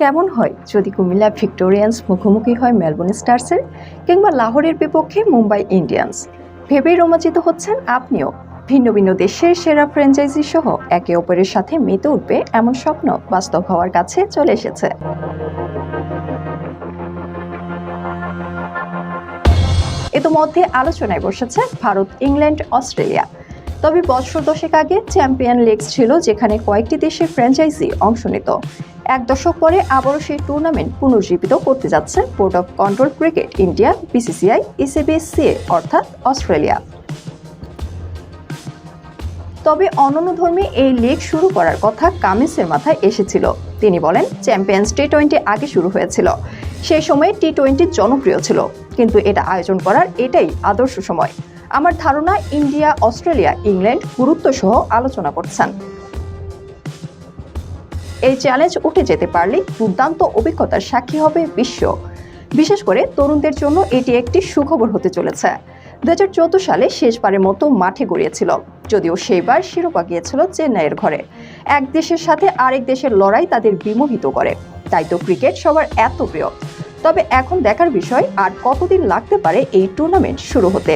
কেমন হয় যদি কুমিল্লা ভিক্টোরিয়ান্স মুখোমুখি হয় মেলবোর্ন স্টার্সের কিংবা লাহোরের বিপক্ষে মুম্বাই ইন্ডিয়ান্স? ভেবেই রোমাঞ্চিত হচ্ছেন আপনিও। ভিন্ন ভিন্ন দেশের সেরা ফ্র্যাঞ্চাইজি সহ একে অপরের সাথে মেতে উঠবে এমন স্বপ্ন বাস্তব হওয়ার কাছে চলে এসেছে। ইতোমধ্যে আলোচনায় বসেছে ভারত, ইংল্যান্ড, অস্ট্রেলিয়া। তবে বছর দশেক আগে চ্যাম্পিয়ন লিগস ছিল যেখানে কয়েকটি দেশের ফ্র্যাঞ্চাইজি অংশ নিত। এক দশক পরে আবারও সেই টুর্নামেন্ট পুনর্জীবিত করতে যাচ্ছে board of control cricket India, BCCI ইসিবিএসসিএ অর্থাৎ অস্ট্রেলিয়া। তবে অনন্যধর্মী এই লিগ শুরু করার কথা কামিন্সের মাথায় এসেছিল। তিনি বলেন, চ্যাম্পিয়ন্স টি টোয়েন্টি আগে শুরু হয়েছিল। সেই সময় টি টোয়েন্টি জনপ্রিয় ছিল। কিন্তু এটা আয়োজন করার এটাই আদর্শ সময়। আমার ধারণা ইন্ডিয়া, অস্ট্রেলিয়া, ইংল্যান্ড গুরুত্ব সহ আলোচনা করছেন। এই চ্যালেঞ্জ উঠে যেতে পারলে দুর্দান্ত অভিজ্ঞতার সাক্ষী হবে বিশ্ব। বিশেষ করে তরুণদের জন্য এটি একটি সুখবর হতে চলেছে। দুই হাজার চোদ্দ সালে শেষবারের মতো মাঠে গড়িয়েছিল, যদিও সেইবার শিরোপা গিয়েছিল চেন্নাইয়ের ঘরে। এক দেশের সাথে আরেক দেশের লড়াই তাদের বিমোহিত করে। তাই তো ক্রিকেট সবার এত প্রিয়। তবে এখন দেখার বিষয়, আর কতদিন লাগতে পারে এই টুর্নামেন্ট শুরু হতে?